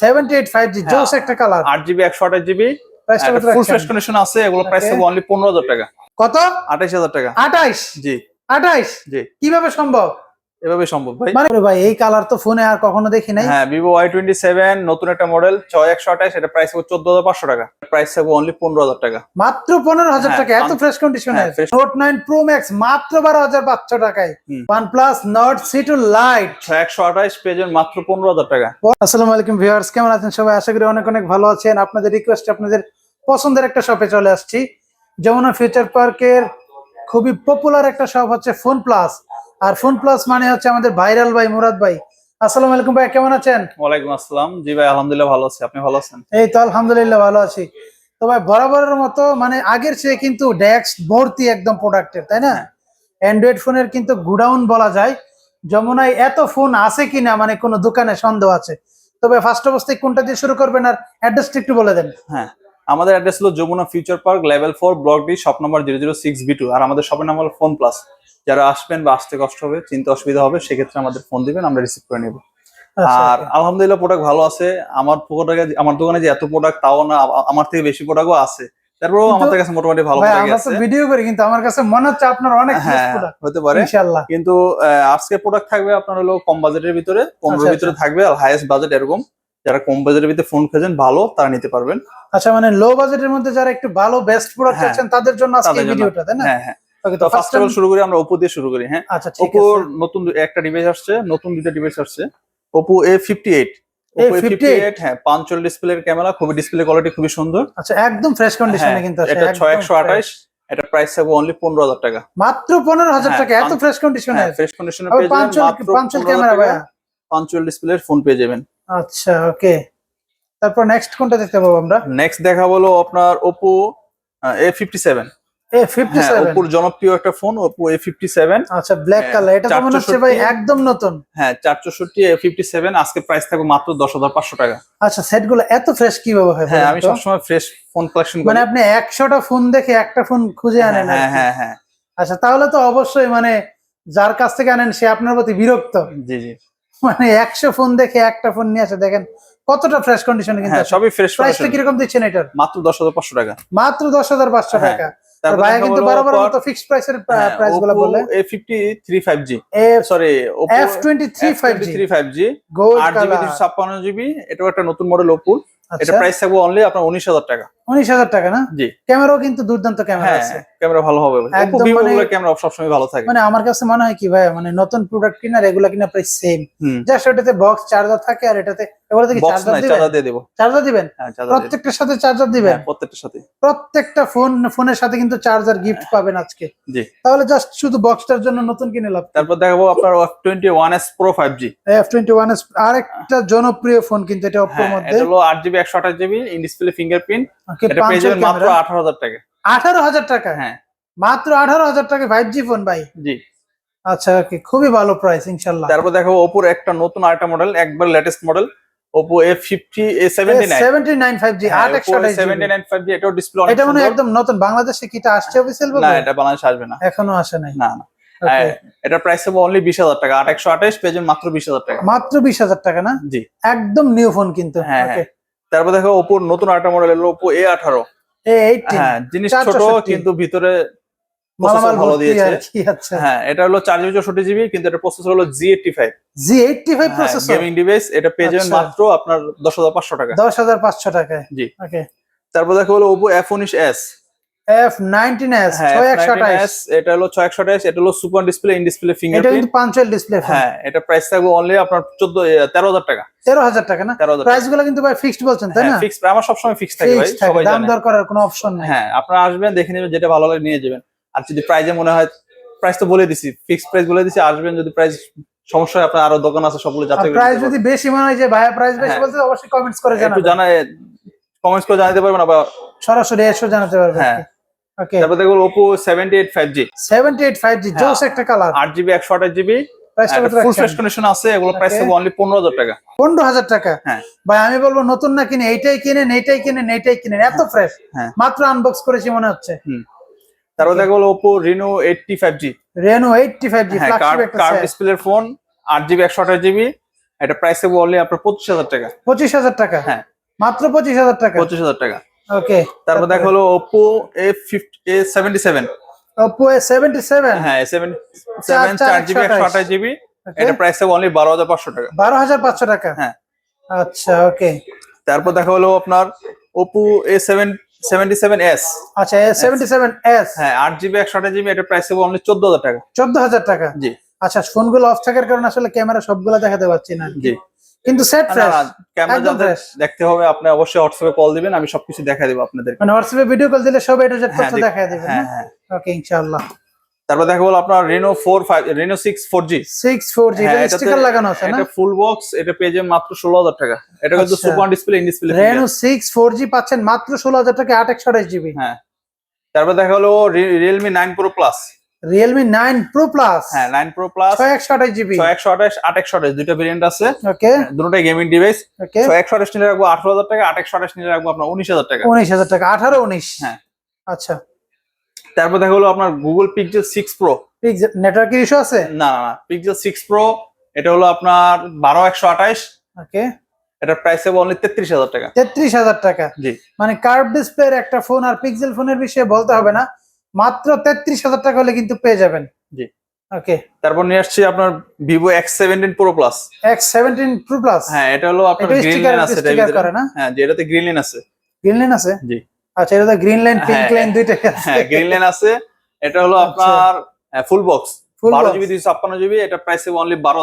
Seventy eight five G হ্যাঁ। জোস একটা কালার আট জিবি একশো আঠাশ জিবি প্রাইসটা ফুল ফ্রেশ কন্ডিশন আছে এগুলো প্রাইস থাকবে অনলি পনেরো হাজার টাকা। কত? আঠাইশ হাজার টাকা। আঠাইশ? জি। আঠাইশ? জি। কীভাবে সম্ভব? এভাবে সম্ভব ভাই। মানে ভাই এই কালার তো ফোনে আর কখনো দেখি নাই। হ্যাঁ ভিভো ওয়াই টোয়েন্টি সেভেন নতুন একটা মডেল ছয় একশো আঠাশ এটা প্রাইস থাকবে চোদ্দ হাজার পাঁচশো টাকা। প্রাইস থাকবে অনলি পনেরো হাজার টাকা। মাত্র পনেরো হাজার হ্যাঁ, টাকা এত ফ্রেশ কন্ডিশনে নোট নাইন প্রো ম্যাক্স মাত্র বারো হাজার পাঁচশো টাকায়। One plus Nord CE two lite ছয় একশো আঠাশ যাবেন মাত্র পনেরো হাজার টাকা। আসসালামু আলাইকুম ভিউয়ার্স কেমন আছেন সবাই? আশা করি অনেক অনেক ভালো আছেন। আপনাদের রিকোয়েস্ট আপনাদের পছন্দের একটা শপে চলে আসছি। যমুনা ফিউচার পার্কের খুবই পপুলার একটা শপ হচ্ছে ফোন প্লাস আর ফোন প্লাস মানে হচ্ছে আমাদের ভাইরাল ভাই মুরাদ ভাই। আসসালামু আলাইকুম ভাই কেমন আছেন? ওয়ালাইকুম আসসালাম। জি ভাই আলহামদুলিল্লাহ ভালো আছি। আপনি ভালো আছেন? এই তো আলহামদুলিল্লাহ ভালো আছি। তো ভাই বরাবরের মতো মানে আগের চেয়ে কিন্তু ডেক্স ভর্তি একদম প্রোডাক্টের তাই না? অ্যান্ড্রয়েড ফোনের কিন্তু গুডাউন বলা যায়। যমুনায় এত ফোন আছে কিনা মানে কোনো দোকানে সন্দেহ আছে। তবে ফার্স্ট অবস্থায় কোনটা দিয়ে শুরু করবেন আর অ্যাড্রেসটা একটু বলে দেন। হ্যাঁ আমাদের অ্যাড্রেস হলো Jamuna future park level four block D shop number zero zero six B two আর আমাদের শপের নাম হলো ফোন প্লাস যারা আসবেন বা আসতে কষ্ট হবে চিন্তা অসুবিধা হবে সেক্ষেত্রে আমাদের ফোন দিবেন আমরা রিসিভ করে নেব। আচ্ছা, আর আলহামদুলিল্লাহ প্রোডাক্ট ভালো আছে। আমার প্রোডাক্ট আমার দোকানে যে এত প্রোডাক্ট তাও না আমার থেকে বেশি প্রোডাক্টও আছে। তারপরেও আমাদের কাছে মোটামুটি ভালো প্রোডাক্ট আছে। ভিডিও করি কিন্তু আমার কাছে মনে হচ্ছে আপনার অনেক হ্যাঁ প্রোডাক্ট হতে পারে। ইনশাআল্লাহ। কিন্তু আজকে প্রোডাক্ট থাকবে আপনার হলো কম বাজেটের ভিতরে পনেরোর আচ্ছা, ভিতরে থাকবে আর হাইয়েস্ট বাজেট এরকম। যারা কম বাজেটের ভিতরে ফোন খুঁজেন ভালো তারা নিতে পারবেন। আচ্ছা মানে লো বাজেটের মধ্যে যারা একটু ভালো বেস্ট প্রোডাক্ট হ্যাঁ, চাচ্ছেন তাদের জন্য আজকে ভিডিওটা তাই না? হ্যাঁ হ্যাঁ। ওকে তো তো ফার্স্ট অফ অল শুরু করি আমরা ওপো দিয়ে শুরু করি হ্যাঁ? আচ্ছা ওপোর নতুন একটা ডিভাইস আসছে নতুন ডিভাইস আসছে। Oppo A fifty eight Oppo fifty eight হ্যাঁ ডিসপ্লের ক্যামেরা খুবই ডিসপ্লে কোয়ালিটি খুবই সুন্দর। আচ্ছা একদম ফ্রেশ কন্ডিশনে হ্যাঁ, কিন্তু এটা ছয় একশো fresh। আঠাশ এটা প্রাইস থাকবে অনলি পনেরো হাজার টাকা। মাত্র পনেরো হাজার হ্যাঁ, টাকা এত ফ্রেশ কন্ডিশনে ফ্রেশ কন্ডিশনে পেয়ে যাবেন পাঞ্চল মাত্র পাঞ্চল 15,000 ক্যামেরা। ভাইয়া। ডিসপ্লের ফোন পেয়ে যাবেন। আচ্ছা ওকে তারপর নেক্সট কোনটা দেখতে পাবো আমরা? নেক্সট দেখা হলো আপনার ফিফটি হ্যাঁ সেভেন ওপোর জনপ্রিয় একটা ফোন ফিফটি সেভেন আচ্ছা ব্ল্যাক হ্যাঁ, কালার এটা তো মনে হচ্ছে ভাই একদম নতুন। হ্যাঁ চার চৌষট্টি এ ফিফটি সেভেন আজকে প্রাইস থাকবে মাত্র দশ হাজার পাঁচশো টাকা। আচ্ছা সেটগুলো এত ফ্রেশ কীভাবে হয় হ্যাঁ আমি? সবসময় ফ্রেশ ফোন কালেকশন করি। মানে আপনি একশোটা ফোন দেখে একটা ফোন খুঁজে আনেন হ্যাঁ হ্যাঁ হ্যাঁ। আচ্ছা তাহলে তো অবশ্যই মানে যার কাছ থেকে আনেন সে আপনার প্রতি বিরক্ত। জি জি। মানে একশো ফোন দেখে একটা ফোন নিয়ে আসে দেখেন কতটা ফ্রেশ কন্ডিশনে কিন্তু হ্যাঁ সবই ফ্রেশ প্রাইসটা কীরকম দিচ্ছেন এটার? মাত্র দশ হাজার পাঁচশো টাকা। মাত্র দশ হাজার পাঁচশো হ্যাঁ, টাকা। ভাইয়া কিন্তু মতো ফিক্সড প্রাইসের প্রাইসগুলো Oppo বললে A53 35G F sorry Oppo twenty three five G F23 5G gold 8GB colour 256GB এটাও একটা নতুন মডেল Oppo এটা প্রাইস থাকবে অনলি আপনার উনিশ হাজার টাকা। উনিশ হাজার টাকা না? জি। ক্যামেরাও কিন্তু দুর্দান্ত ক্যামেরা হ্যাঁ আছে। ক্যামেরা ভালো হবে। একদম মানে- ক্যামেরা সবসময় ভালো থাকে। মানে আমার কাছে মনে হয় কি ভাই মানে নতুন প্রোডাক্ট কিনা এগুলা কিনা প্রায় সেম জাস্ট ওটাতে বক্স চার্জার থাকে আর এটাতে এগুলোতে কি চার্জার দিবেন? চার্জার দিয়ে দেবো। চার্জার দিবেন? হ্যাঁ। প্রত্যেকটার সাথে চার্জার দিবেন? হ্যাঁ, প্রত্যেকটার সাথে। প্রত্যেকটা ফোন ফোনের সাথে কিন্তু চার্জার গিফট পাবেন আজকে। জি। তাহলে জাস্ট শুধু বক্সটার জন্য নতুন কিনে লাভ তারপর দেখাবো আপনার twenty one S pro five G F twenty one আরেকটা জনপ্রিয় ফোন কিন্তু এটা অপ্পোর হ্যাঁ মধ্যে। এটা হলো আট জিবি একশো আঠাশ জিবি ইন ডিসপ্লে ফিঙ্গারপ্রিন্ট এটা পেয়ে যাবেন মাত্র আঠারো হাজার টাকা। হ্যাঁ। মাত্র আঠারো হাজার টাকা ফাইভ জি ফোন ভাই? জি। আচ্ছা ওকে খুবই ভালো প্রাইস তারপর ওপোর একটা নতুন আরেকটা মডেল একবার লেটেস্ট মডেল ওপো এটাও ডিসপ্লে এটা মানে একদম নতুন বাংলাদেশে কিটা আসছে অফিসিয়াল না এটা বাংলাদেশ আসবে না। এখনও আসে নাই। না না. হ্যাঁ, প্রাইস হবে অনলি বিশ হাজার টাকা আট একশো আঠাশ পেয়ে মাত্র বিশ হাজার টাকা। মাত্র বিশ হাজার টাকা না? জি। একদম নিউ ফোন কিন্তু। হ্যাঁ হ্যাঁ। তারপর দেখো ওপো নতুন আটা মডেল এলো ওপো এ আঠারো। হ্যাঁ জিনিস ছোট কিন্তু ভিতরে ভালো দিয়েছে। হ্যাঁ এটা হলো চার জিবি চৌষট্টি জিবি কিন্তু এটা প্রসেসর হলো G eighty five G eighty five processor gaming device এটা পেয়ে যাবেন আচ্ছা। মাত্র আপনার দশ হাজার পাঁচশো টাকা। দশ হাজার পাঁচশো টাকায়। জি। ওকে তারপর দেখো হলো ওপো এফ উনিশ এস এফ নাইনটিন এস হ্যাঁ ছয় একশো আঠাশ। F19s, এটা হলো ছয় একশো এটা হলো সুপার ডিসপ্লে ইন ডিসপ্লে এটা কিন্তু পাঞ্চুয়াল ডিসপ্লে হ্যাঁ এটা প্রাইস থাকবে অনলি আপনার চোদ্দ তেরো হাজার টাকা। তেরো হাজার টাকা না? প্রাইসগুলো কিন্তু ভাই ফিক্সড বলছেন তাই না? ফিক্স আমার সবসময় ফিক্স থাকে ভাই ফিক্সড থাকে সবাই দাম দর করার কোনো অপশন নেই। হ্যাঁ আপনারা আসবেন দেখে নেবেন যেটা ভালো লাগে নিয়ে যাবেন। আর যদি প্রাইজে মনে হয় প্রাইস তো বলে দিছি ফিক্স প্রাইস বলে দিছি আসবেন যদি প্রাইস সমস্যা হয় আপনার আরও দোকান আছে সবগুলো যাচাই প্রাইস যদি বেশি মনে হয় যে ভাইয়া প্রাইস বেশি হ্যাঁ। বলতে অবশ্যই কমেন্টস করে পারবেন। একটু জানায় কমেন্টস করে জানাতে পারবেন আবার সরাসরি এসে জানাতে পারবেন হ্যাঁ। ওকে তারপর দেখো এইট ফাইভ জি হ্যাঁ। জোস একটা কালার আট জিবি একশো আঠাশ জিবি প্রাইসটা কত ফুল ফ্রেশ কন্ডিশন আছে এগুলো প্রাইস. অনলি টাকা। পনেরো হাজার টাকা? হ্যাঁ। ভাই আমি বলব নতুন না কিনে এইটাই কিনেন এইটাই কিনেন এইটাই কিনেন এত ফ্রেশ হ্যাঁ। মাত্র আনবক্স করেছি মনে হচ্ছে। তারপর দেখো হ্যাঁ ফ্ল্যাগশিপ একটা কার্ভ ডিসপ্লের ফোন আট জিবি একশো আঠাশ জিবি এটা প্রাইস থাকবে অনলি আপনার পঁচিশ হাজার টাকা। পঁচিশ হাজার টাকা? হ্যাঁ। মাত্র পঁচিশ হাজার টাকা। পঁচিশ হাজার টাকা। ওকে তারপর দেখা হলো Oppo A fifty A seventy seven Oppo A seventy seven হ্যাঁ সেভেন সেভেন চার জিবি একশো আঠাশ। জিবি। এটা প্রাইস থাকবে অনলি বারো হাজার পাঁচশো টাকা। বারো হাজার পাঁচশো টাকা? হ্যাঁ। আচ্ছা ওকে তারপর দেখা হলো আপনার Oppo A seven seventy seven S আচ্ছা এ সেভেন্টি সেভেন এস হ্যাঁ আট জিবি একশো আঠাশ জিবি এটা প্রাইস থাকবে অনলি চোদ্দ হাজার টাকা। চোদ্দ হাজার টাকা? জি। আচ্ছা ফোনগুলো অফ থাকার কারণে আসলে ক্যামেরা সবগুলো দেখাতে পাচ্ছি না জি। কিন্তু সেট ফ্রেশ ক্যামেরা যাদের দেখতে হবে আপনি অবশ্যই হোয়াটসঅ্যাপে কল দিবেন আমি সবকিছু দেখা দেবো আপনাদের মানে হোয়াটসঅ্যাপে ভিডিও কল দিলে সব এটা জেড হ্যাঁ, তথ্য দেখ- দেখায় হ্যাঁ হ্যাঁ। ওকে ইনশাআল্লাহ। তারপর দেখা হলো আপনার four five Reno six four G 64 G এটা স্টিকার লাগানো আছে না? এটা ফুল বক্স এটা পেয়ে যাবেন মাত্র ষোলো হাজার টাকা। এটা কিন্তু। Super display in display Reno 6 4G পাচ্ছেন মাত্র 16000 টাকা 8 জিবি হ্যাঁ। তারপর দেখা হলো Realme nine pro plus Realme 9 Pro Plus. হ্যাঁ নাইন প্রো প্লাস 628 জিবি ছয় একশো আঠাশ আট একশো আঠাশ দুইটা ভেরিয়েন্ট আছে। ওকে দুটোটাই গেমিং ডিভাইস ওকে ছয় একশো আঠাশ নিলে রাখব আঠারো হাজার টাকা আট একশো আঠাশ নিলে রাখব আপনার উনিশ হাজার টাকা। 19000 টাকা 18 19 হ্যাঁ। আচ্ছা। তারপর দেখা হলো আপনার Google Pixel six pro network issue আছে? না না না পিক্সেল সিক্স প্রো এটা হলো আপনার বারো একশো আঠাশ। ওকে এটার প্রাইস হবে অনলি তেত্রিশ হাজার টাকা। 33000 টাকা। জি। মানে কার্ভ ডিসপ্লের একটা ফোন আর পিক্সেল ফোনের বিষয়ে বলতে হবে না। মাত্র 33000 টাকা হলে কিন্তু পেয়ে যাবেন। জি। ওকে তারপর নিয়ে আসছি আপনার Vivo X seventeen pro plus X17 Pro Plus? হ্যাঁ এটা হলো আপনার গ্রিন লাইন আছে হ্যাঁ যে এটাতে গ্রিন লাইন আছে। গ্রিন লাইন আছে? জি। আচ্ছা এটা তো গ্রিন লাইন পিঙ্ক হ্যাঁ, লাইন দুইটাই আছে। হ্যাঁ গ্রিন লাইন আছে। এটা হলো আচ্ছা। আপনার ফুল বক্স Full বারো জিবি দুইশো ছাপ্পান্ন জিবি এটা প্রাইস অনলি বারো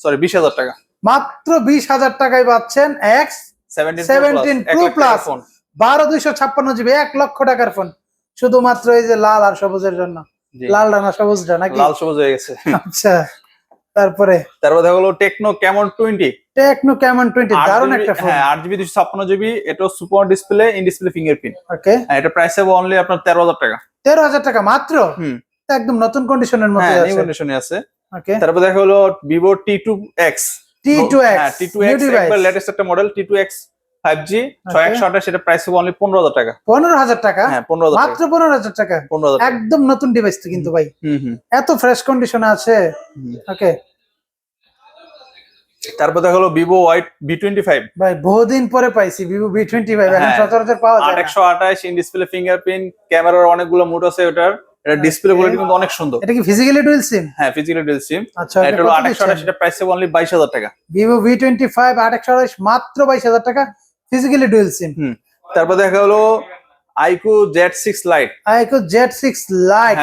সরি বিশ হাজার টাকা। মাত্র 20000 টাকায় পাচ্ছেন X seventeen 17 Pro Plus। Phone বারো দুইশো ছাপ্পান্ন জিবি এক লক্ষ টাকার ফোন শুধুমাত্র এই যে লাল আর সবুজের জন্য। লাল ডানা সবুজ নাকি? লাল সবুজ হয়ে গেছে। আচ্ছা তারপরে? তারপর দেখা হলো Tecno Camon twenty. Tecno Camon twenty দারুণ একটা ফোন হ্যাঁ আট জিবি দুশো ছাপ্পান্ন জিবি এটা super display in display fingerprint. Okay. এটা প্রাইস হবে অনলি আপনার তেরো হাজার টাকা। তেরো হাজার টাকা মাত্র? হুম। একদম নতুন কন্ডিশনের মধ্যে হ্যাঁ নিউ আছে। কন্ডিশনে আছে। ওকে। তারপর দেখা হলো Vivo T two X T two হ্যাঁ X T two X latest একটা model T two X five G ছয় একশো আঠাশ এটা প্রাইস হবে অনলি পনেরো হাজার টাকা। পনেরো হাজার টাকা? হ্যাঁ পনেরো হাজার মাত্র পনেরো হাজার টাকা? পনেরো হাজার একদম নতুন ডিভাইস তো কিন্তু ভাই। হুম হুম। এত ফ্রেশ কন্ডিশনে আছে। ওকে তারপর দেখা হলো ভিভো ওয়াইট বি টোয়েন্টি ফাইভ ভাই বহুদিন পরে পাইছি ভিভো ভি টোয়েন্টি ফাইভ এখন হ্যাঁ। সচরাচর পাওয়া যায়। একশো আঠাশ ইন ডিসপ্লে ফিঙ্গারপ্রিন্ট ক্যামেরার অনেকগুলো মুড আছে ওটার। এটা ডিসপ্লে Okay. কোয়ালিটি কিন্তু অনেক সুন্দর। এটা কি ফিজিক্যালি ডুয়েল সিম হ্যাঁ ফিজিক্যালি ডিল সিম আচ্ছা এটা হলো আট একশো আঠাশ এটা প্রাইস হবে অনলি বাইশ হাজার টাকা। ভিভো ভি টোয়েন্টি ফাইভ আট একশো আঠাশ মাত্র বাইশ হাজার টাকা? ফিজিক্যালি ডুয়েল সিম তারপর দেখা হলো iQOO Z six lite iQOO Z six lite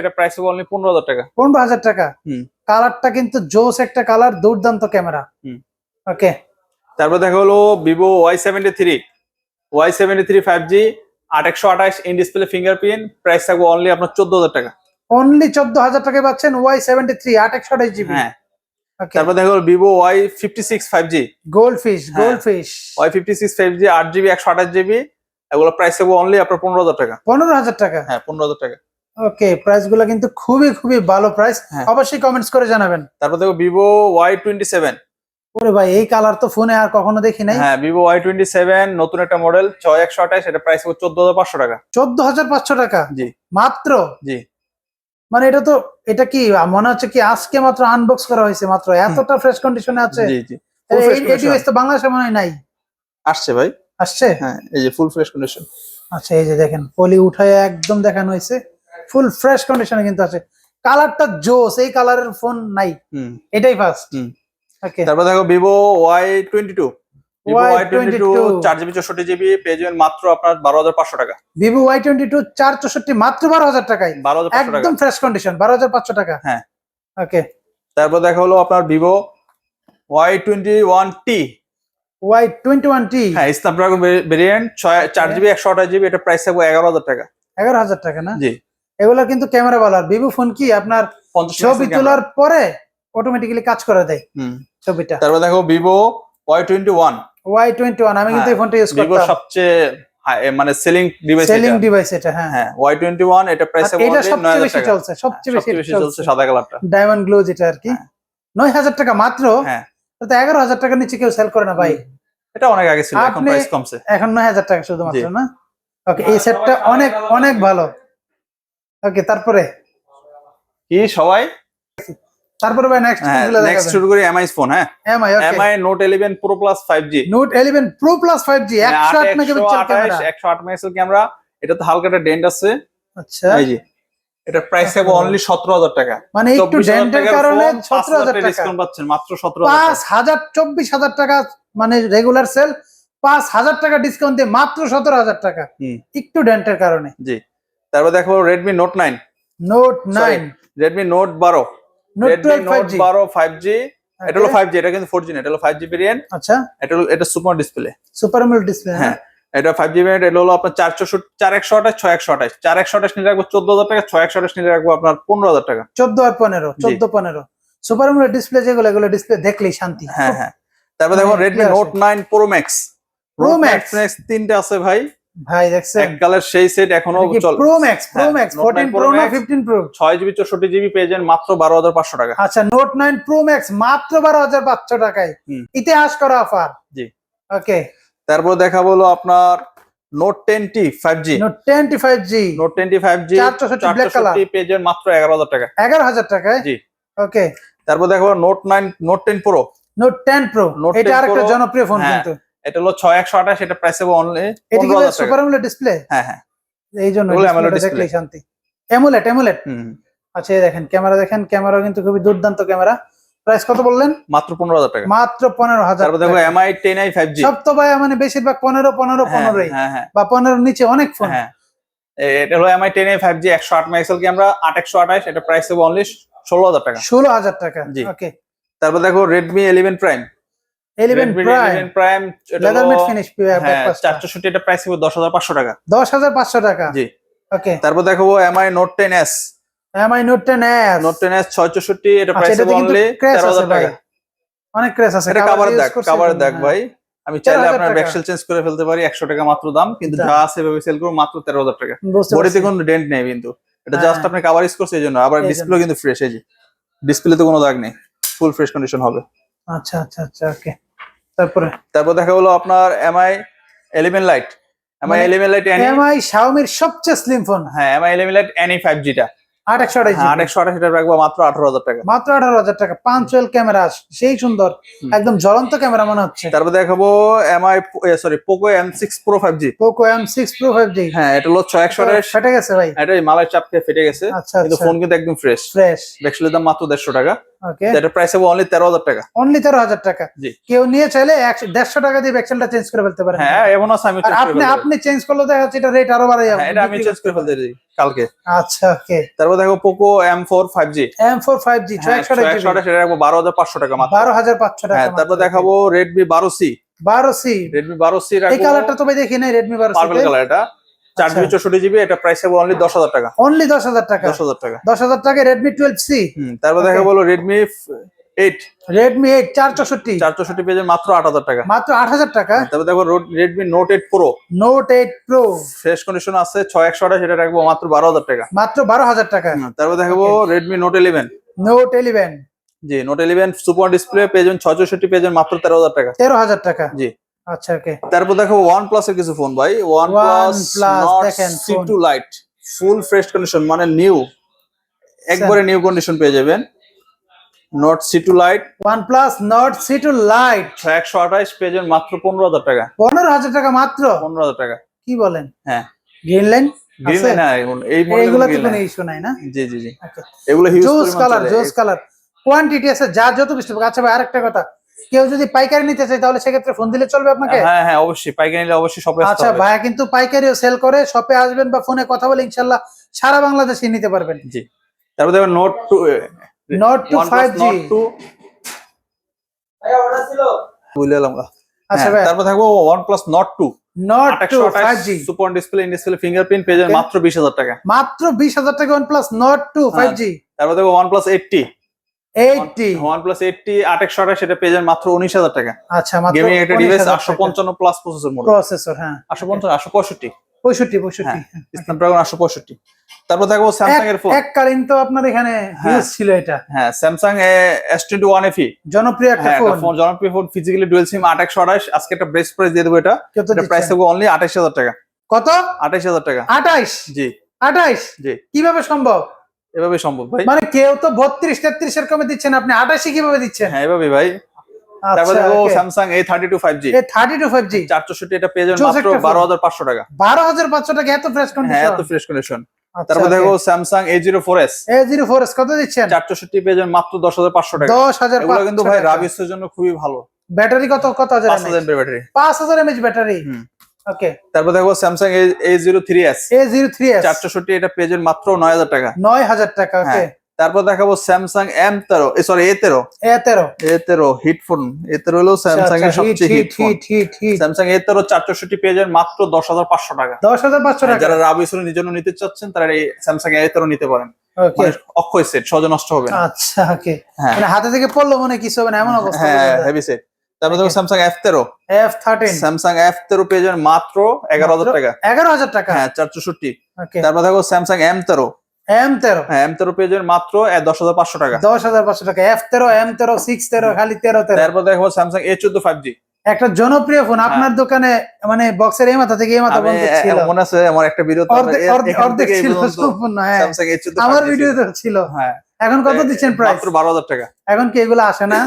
এটা প্রাইস হবে অনলি পনেরো হাজার টাকা। পনেরো হাজার টাকা। কালারটা কিন্তু জোস একটা কালার দুর্দান্ত ক্যামেরা। ওকে তারপর দেখা হলো Vivo Y seventy three Y seventy three five G আট একশো আঠাশ ইন ডিসপ্লে ফিঙ্গারপ্রিন্ট প্রাইস থাকবে অনলি আপনার চোদ্দ হাজার টাকা। অনলি চোদ্দ হাজার টাকায় পাচ্ছেন ওয়াই সেভেন্টি থ্রি আট একশো আঠাশ জিবি হ্যাঁ। তারপর দেখা Vivo Y fifty six five G gold fish. Gold fish Y fifty six five G আট জিবি একশো আঠাশ জিবি এগুলো প্রাইস থাকবে অনলি আপনার পনেরো হাজার টাকা। পনেরো হাজার টাকা? হ্যাঁ পনেরো হাজার টাকা। ওকে প্রাইসগুলো কিন্তু খুবই খুবই ভালো প্রাইস হ্যাঁ। অবশ্যই কমেন্টস করে জানাবেন। তারপর দেখো ভিভো ওয়াই টোয়েন্টি সেভেন ওরে ভাই এই কালার তো ফোনে আর কখনো দেখি নাই। হ্যাঁ ভিভো ওয়াই টোয়েন্টি সেভেন নতুন একটা মডেল ছয় একশো আঠাশ এটা প্রাইস হবে চোদ্দ হাজার পাঁচশো টাকা। চোদ্দ হাজার পাঁচশো টাকা? জি। মাত্র? জি। মানে এটা তো এটা কি মনে হচ্ছে কি আজকে মাত্র আনবক্স করা হয়েছে মাত্র? এতটা ফ্রেশ কন্ডিশনে আছে? বাংলাদেশে মনে হয় নাই। আসছে ভাই। আসছে? হ্যাঁ এই যে ফুল ফ্রেশ কন্ডিশন আচ্ছা এই যে দেখেন পলি উঠায় একদম দেখানো হয়েছে। ফুল ফ্রেশ কন্ডিশনে কিন্তু আছে। কালারটা জোস এই কালারের ফোন নাই। হুম। এটাই ফার্স্ট। ওকে তারপর দেখো Vivo Y twenty two Vivo Y twenty two চার জিবি চৌষট্টি জিবি পেয়ে যাবেন মাত্র আপনার বারো হাজার পাঁচশো টাকা। ভিভো ওয়াই টোয়েন্টি টু চার চৌষট্টি মাত্র বারো হাজার টাকায় বারো হাজার একদম ফ্রেশ কন্ডিশন বারো হাজার পাঁচশো টাকা। হ্যাঁ। ওকে তারপর দেখা হলো আপনার Vivo Y twenty one T Y twenty one T হ্যাঁ স্ন্যাপড্রাগন ভেরিয়েন্ট ছয় চার জিবি একশো আঠাশ জিবি এটা প্রাইস থাকবে এগারো হাজার টাকা। এগারো হাজার টাকা না? জি। এগুলো কিন্তু ক্যামেরা ভালো। আর ভিভো ফোন কি? আপনার ছবি তোলার পরে অটোমেটিক্যালি কাজ করে দেয় হুম। ছবিটা। তারপর দেখো Vivo Y twenty one Y twenty one আমি কিন্তু এই হ্যাঁ, ফোনটা ইউজ করতাম। সবচেয়ে মানে সেলিং ডিভাইস সেলিং ডিভাইস এটা হ্যাঁ। হ্যাঁ ওয়াই টোয়েন্টি ওয়ান এটা প্রাইস এটা সবচেয়ে বেশি চলছে সবচেয়ে বেশি চলছে সাদা কালারটা। ডায়মন্ড গ্লো যেটা আর কি। নয় হাজার টাকা মাত্র? হ্যাঁ। তো এগারো হাজার টাকার নিচে কেউ সেল করে না ভাই। এটা অনেক আগে ছিল এখন প্রাইস কমছে। এখন নয় হাজার টাকা শুধুমাত্র জি। না? ওকে এই সেটটা অনেক অনেক ভালো। ওকে তারপরে? কি সবাই? তারপরে ভাই হ্যাঁ, নেক্সট নেক্সট শুরু করি এমআই ফোন হ্যাঁ? Mi okay Mi note 11 pro plus 5G note 11 pro plus 5G 108 megapixel camera. 108 megapixel camera. এটা তো হালকা একটা ডেন্ট আছে। আচ্ছা। এই যে এটা প্রাইস হবে অনলি 17000 টাকা। মানে একটু ডেন্টের কারণে 17000 টাকা। ডিসকাউন্ট পাচ্ছেন মাত্র 17000 24000 টাকা মানে রেগুলার সেল 5000 টাকা ডিসকাউন্ট দিয়ে মাত্র 17000 টাকা। একটু ডেন্টের কারণে। জি। তারপর দেখো Redmi Note 9 Note 9 Redmi Note 12 Redmi Note 12 5G এটা হলো 5G এটা কিন্তু 4G না এটা হলো 5G ভেরিয়েন্ট আচ্ছা। এটা হলো এটা সুপার ডিসপ্লে সুপার ডিসপ্লে হ্যাঁ। এটা 5G ভেরিয়েন্ট এটা হলো আপনার 400 4128 6128 4128 নিলে রাখব 14000 টাকা 6128 নিলে রাখব আপনার 15000 টাকা। 14 আর 15 14 15 সুপার ডিসপ্লে যেগুলো এগুলো ডিসপ্লে দেখলেই শান্তি। হ্যাঁ হ্যাঁ। তারপর দেখো Redmi Note nine pro max Pro Max তিনটা আছে ভাই। ভাই দেখছেন? এক কালের সেই সেট এখনও চল pro max pro max Note fourteen 9 Pro pro না Max। ফিফটিন প্রো ছয় জিবি চৌষট্টি জিবি পেয়ে যান মাত্র বারো হাজার পাঁচশো টাকা। আচ্ছা নোট নাইন প্রো ম্যাক্স মাত্র বারো হাজার পাঁচশো টাকায়। ইতিহাস করা অফার জি। ওকে তারপর দেখা বলো আপনার note ten T five G note twenty five G note ten five G 464 black color। পেয়ে যান মাত্র এগারো হাজার টাকা। এগারো হাজার টাকায়? জি। ওকে তারপর দেখো note nine note ten pro note ten pro Note এটা 10 আরেকটা জনপ্রিয় ফোন হ্যাঁ, কিন্তু। এটা হলো ছয় একশো আঠাশ এটা প্রাইস হবে অনলি সুপার এমোলেড ডিসপ্লে হ্যাঁ হ্যাঁ। এই জন্য দেখলেই শান্তি। এমোলেড হুম আচ্ছা দেখেন ক্যামেরা দেখেন ক্যামেরা কিন্তু খুবই দুর্দান্ত ক্যামেরা। প্রাইস কত বললেন? মাত্র পনেরো হাজার টাকা। মাত্র পনেরো হাজার তারপর দেখো Mi ten I five G সব তো ভাই মানে বেশিরভাগ পনেরো পনেরো পনেরোই। হ্যাঁ হ্যাঁ। বা পনেরোর নিচে অনেক ফোন হ্যাঁ। এটা হলো Mi ten I five G একশো আট মেগাপিক্সেল ক্যামেরা আট একশো আঠাশ এটা প্রাইস হবে অনলি ষোলো হাজার টাকা। ষোলো হাজার টাকা। জি। ওকে তারপর দেখো Redmi eleven prime eleven prime prime leather matte finish হ্যাঁ চারশোষট্টি এটা প্রাইস হবে টাকা। জি। ওকে তারপর দেখো Mi note ten S Mi note ten S note ten S ছয় চৌষট্টি এটা আচ্ছা, প্রাইস হবে অনলি crash তেরো আছে হাজার ভাই। টাকা। অনেক ক্রেস আছে। এটা কাভার দেখ কাভার এজন্য, দেখ হ্যাঁ। ভাই। আমি চাইলে আপনার। ব্যাকসেল চেঞ্জ করে ফেলতে পারি একশো টাকা মাত্র দাম কিন্তু দাম। যা আছে ভেবে সেল করব মাত্র তেরো হাজার টাকা। বুঝতে বডিতে কোনো ডেন্ট নেই কিন্তু। এটা হ্যাঁ। জাস্ট আপনি কাভার ইউজ করছে এই জন্য। আবার ডিসপ্লে কিন্তু ফ্রেশ এই যে। ডিসপ্লেতে কোনো দাগ নেই। ফুল ফ্রেশ কন্ডিশন হবে। আচ্ছা আচ্ছা আচ্ছা ওকে তারপরে? তারপর দেখা হলো আপনার Mi eleven lite Mi eleven lite NE Mi শাওমির সবচেয়ে স্লিম ফোন হ্যাঁ Mi eleven lite NE five জিটা আট একশো আঠাশ আট একশো আঠাশ এটা রাখব মাত্র আঠারো হাজার টাকা। মাত্র আঠারো হাজার টাকা। ক্যামেরা সেই সুন্দর। একদম জ্বলন্ত ক্যামেরা মনে হচ্ছে। তারপর দেখাবো Mi sorry Poco M six pro five G Poco M six pro five G হ্যাঁ এটা হলো ছয় একশো আঠাশ। ফেটে গেছে ভাই। এটা মালের খেয়ে ফেটে গেছে। আচ্ছা কিন্তু আচ্ছা। ফোন কিন্তু একদম ফ্রেশ ফ্রেশ ব্যাকসেলের দাম মাত্র দেড়শো টাকা। এটা প্রাইস হবে অনলি তেরো হাজার টাকা। অনলি তেরো হাজার টাকা। জি। কেউ নিয়ে চাইলে দেড়শো টাকা দিয়ে ব্যাকসেলটা চেঞ্জ করে ফেলতে পারেন। হ্যাঁ এমন আছে আমি আপনি আপনি চেঞ্জ করলে দেখা যাচ্ছে এটা রেট আরও বাড়ে যাবে। হ্যাঁ, এটা আমি চেঞ্জ করে ফেলতে কালকে। আচ্ছা ওকে তারপর দেখো Poco M four five G M four five G বারো হাজার পাঁচশো টাকা মাত্র। বারো হাজার পাঁচশো টাকা হ্যাঁ তারপর দেখাবো রেডমি বারো সি বারো সি রেডমি বারো সি এই কালারটা তো ভাই দেখি নাই রেডমি বারো পার্পল কালার এটা চার জিবি চৌষট্টি জিবি এটা প্রাইস হবে অনলি দশ হাজার টাকা। অনলি দশ হাজার টাকা? দশ হাজার টাকা। দশ হাজার টাকা রেডমি টুয়েলভ সি তারপর. দেখা বলো রেডমি এইট রেডমি এইট চার চৌষট্টি। চার চৌষট্টি পেজে মাত্র আট হাজার টাকা। মাত্র আট হাজার টাকা? তারপর দেখো Redmi note eight pro note eight pro fresh condition আছে ছয় একশো আঠাশ এটা রাখব মাত্র বারো হাজার টাকা। মাত্র বারো হাজার টাকা। তারপর দেখাবো Redmi note eleven note eleven G note eleven super display পেজেন ছয় চৌষট্টি পেজেন মাত্র তেরো হাজার টাকা। তেরো হাজার টাকা। জি। আচ্ছা ওকে তারপর দেখো প্লাস এর কিছু ফোন ভাই। OnePlus, phone। Two lite full fresh condition মানে নিউ একবারে নিউ কন্ডিশন পেয়ে যাবেন। Nord C two lite one plus Nord C two lite একশো আঠাশ পেজেন মাত্র পনেরো হাজার টাকা। পনেরো হাজার টাকা মাত্র? পনেরো হাজার টাকা। কি বলেন? হ্যাঁ। গ্রিন লাইন গ্রিন লাইন হ্যাঁ এই এইগুলো তো কোনো ইস্যু নাই না? জি জি জি। এগুলো হিউজ কালার জোস কালার কোয়ান্টিটি আছে যা যত বেশি। আচ্ছা ভাই আরেকটা কথা। কেউ যদি পাইকারি নিতে চায় তাহলে সেক্ষেত্রে ফোন দিলে চলবে আপনাকে? হ্যাঁ হ্যাঁ অবশ্যই। পাইকারি নিলে অবশ্যই শপে আচ্ছা ভাইয়া কিন্তু পাইকারিও সেল করে শপে আসবেন বা ফোনে কথা বলে ইনশাল্লাহ সারা বাংলাদেশে নিতে পারবেন। জি। তারপর দেখো note two Nord two five G বুঝলে আচ্ছা ভাই তারপর থাকব one plus Nord two Nord two five G super display in display fingerprint পেয়ে যাবেন মাত্র বিশ হাজার টাকা। মাত্র বিশ হাজার টাকা one plus Nord two five G তারপর দেখো ওয়ান প্লাস এইটটি সেটা পেয়ে যাবেন মাত্র উনিশ হাজার টাকা। আচ্ছা মাত্র গেমিং একটা device plus processor model processor হ্যাঁ। স্ন্যাপড্রাগন তারপর দেখো স্যামসাং এর ফোন এককালীন তো আপনার এখানে হ্যাঁ। হিউজ ছিল এটা। হ্যাঁ স্যামসাং এফি জনপ্রিয় একটা হ্যাঁ ফোন ফোন জনপ্রিয় ফোন ফিজিক্যালি ডুয়েল সিম আট একশো আঠাশ। আজকে একটা বেস্ট প্রাইস দিয়ে দেবো এটা। এটা প্রাইস থাকবে অনলি আঠাশ হাজার টাকা। কত? আঠাশ হাজার টাকা। আঠাইশ জি। আঠাইশ জি। কীভাবে সম্ভব? এভাবে সম্ভব ভাই। মানে কেউ তো বত্রিশ তেত্রিশ এর কমে দিচ্ছেন আপনি আটাশি কীভাবে দিচ্ছেন? হ্যাঁ এভাবে ভাই। আচ্ছা, তারপরে দেখো Samsung A thirty two five G thirty two five G চারশোষট্টি এটা পেয়ে যাবেন মাত্র বারো হাজার পাঁচশো টাকা। বারো হাজার পাঁচশো টাকা এত ফ্রেশ হ্যাঁ এত ফ্রেশ কন্ডিশন তারপর দেখো Samsung A zero four S A zero four S কত দিচ্ছেন? চারশোষট্টি পেয়ে যাবেন মাত্র দশ হাজার পাঁচশো টাকা। দশ হাজার এগুলো কিন্তু ভাই রাবিসের জন্য খুবই ভালো। ব্যাটারি কত কত হাজার পাঁচ হাজার ব্যাটারি পাঁচ হাজার এমএচ ব্যাটারি। ওকে তারপর দেখো Samsung A zero three S A zero three S চারশোষট্টি এটা পেয়ে মাত্র নয় হাজার টাকা। নয় হাজার টাকা ওকে হ্যাঁ। তারপর দেখাবো স্যামসাং এম তেরো সরি এ তেরো। এ তেরো। এ তেরো হিট এ তেরো হলো স্যামসাং এর আচ্ছা, সবচেয়ে hit hit hit Samsung A তেরো চারশোষট্টি যাবেন মাত্র দশ হাজার পাঁচশো টাকা। দশ হাজার পাঁচশো টাকা। যারা রাবিসুল নিজের জন্য নিতে চাচ্ছেন তারা এই স্যামসাং এ তেরো নিতে পারেন। মানে অক্ষয় সেট সহজে নষ্ট হবে না। আচ্ছা ওকে হ্যাঁ। মানে হাতে থেকে পড়ল মনে হয় কিছু হবে না এমন অবস্থা হ্যাঁ হেভি সেট তারপর দেখো স্যামসাং এফ তেরো। এফ থার্টিন স্যামসাং এফ তেরো পেয়ে যাবেন মাত্র এগারো হাজার টাকা। এগারো হাজার টাকা? হ্যাঁ চারশোষট্টি ওকে তারপর দেখো স্যামসাং এম তেরো। এম তেরো? হ্যাঁ এম তেরো পেয়ে যাবেন মাত্র দশ হাজার পাঁচশো টাকা। দশ হাজার পাঁচশো টাকা। এফ তেরো এম তেরো সিক্স তেরো খালি তেরো তেরো। তারপর দেখো স্যামসাং এ চোদ্দ ফাইভ জি একটা জনপ্রিয় ফোন আপনার দোকানে মানে বক্সের এই মাথা থেকে এই মাথা হ্যাঁ। পর্যন্ত ছিল। মনে আছে আমার একটা ভিডিও অর্ধেক ছিল সম্পূর্ণ হ্যাঁ। আমার ভিডিওতে ছিল। হ্যাঁ। এখন কত দিচ্ছেন প্রাইস মাত্র বারো হাজার টাকা। এখন কি এগুলো আসে না?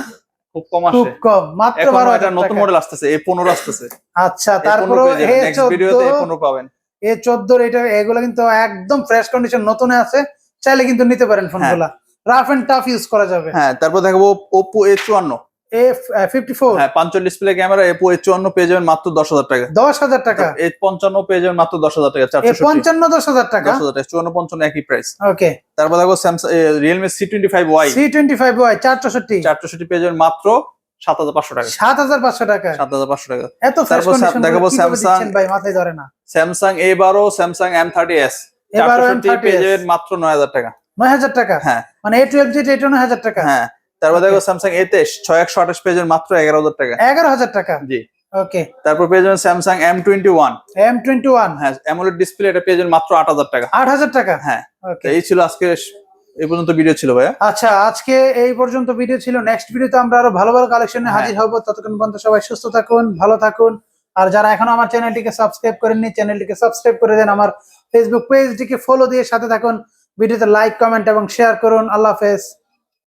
খুব কম খুব কম মাত্র এখন বারো একটা হাজার নতুন মডেল আসতেছে এ পনেরো আসতেছে। আচ্ছা তারপরে এ নেক্সট ভিডিওতে এ পনেরো পাবেন। এ চোদ্দ এটা এগুলো কিন্তু একদম ফ্রেশ কন্ডিশন নতুন আছে। চাইলে কিন্তু নিতে পারেন ফোনগুলা রাফ এন্ড টাফ ইউজ করা যাবে। হ্যাঁ তারপর দেখব ওপো এ চুয়ান্ন এ ফিফটি ফোর হ্যাঁ পাঞ্চল ডিসপ্লে ক্যামেরা এ চুয়ান্ন পেয়ে যাবেন মাত্র দশ হাজার টাকা। দশ হাজার টাকা। এ পঞ্চান্ন পেয়ে যাবেন মাত্র দশ হাজার টাকা এ চারশো পঞ্চান্ন দশ হাজার টাকা। দশ হাজার টাকা চুয়ান্ন পঞ্চান্ন একই প্রাইস ওকে তারপর দেখো স্যামসাং টোয়েন্টি ফাইভ ওয়াই চারশোষট্টি চারশোষট্টি পেয়ে যাবেন মাত্র সাত হাজার পাঁচশো টাকা। সাত হাজার টাকা। টাকা। এত তারপর দেখাবো Samsung- ভাই মাথায় ধরে না। স্যামসাং এ বারো স্যামসাং এম থার্টি এস এবারও চারশোষট্টি M30s পেয়ে যাবেন মাত্র নয় হাজার টাকা। নয় হাজার টাকা? হ্যাঁ। মানে এ টুয়েলভ যেটা এটা নয় হাজার টাকা? হ্যাঁ। তারপর দেখো স্যামসাং এ তেইশ ছয় একশো আঠাশ যাবেন মাত্র এগারো হাজার টাকা। এগারো হাজার টাকা? জি। ওকে তারপর পেয়ে যাবেন Samsung M twenty one M twenty one হ্যাঁ অ্যামোলেড ডিসপ্লে এটা পেয়ে যাবেন মাত্র আট হাজার টাকা। আট হাজার টাকা? হ্যাঁ। ওকে এই ছিল আজকে এই পর্যন্ত ভিডিও ছিল ভাইয়া। আচ্ছা আজকে এই পর্যন্ত ভিডিও ছিল। নেক্সট ভিডিওতে আমরা আরও ভালো ভালো কালেকশনে হ্যাঁ। হাজির হব। ততক্ষণ পর্যন্ত সবাই সুস্থ থাকুন ভালো থাকুন। আর যারা এখনও আমার চ্যানেলটিকে সাবস্ক্রাইব করেননি চ্যানেলটিকে সাবস্ক্রাইব করে দেন আমার ফেসবুক পেজটিকে ফলো দিয়ে সাথে থাকুন। ভিডিওতে লাইক কমেন্ট এবং শেয়ার করুন। আল্লাহ হাফেজ।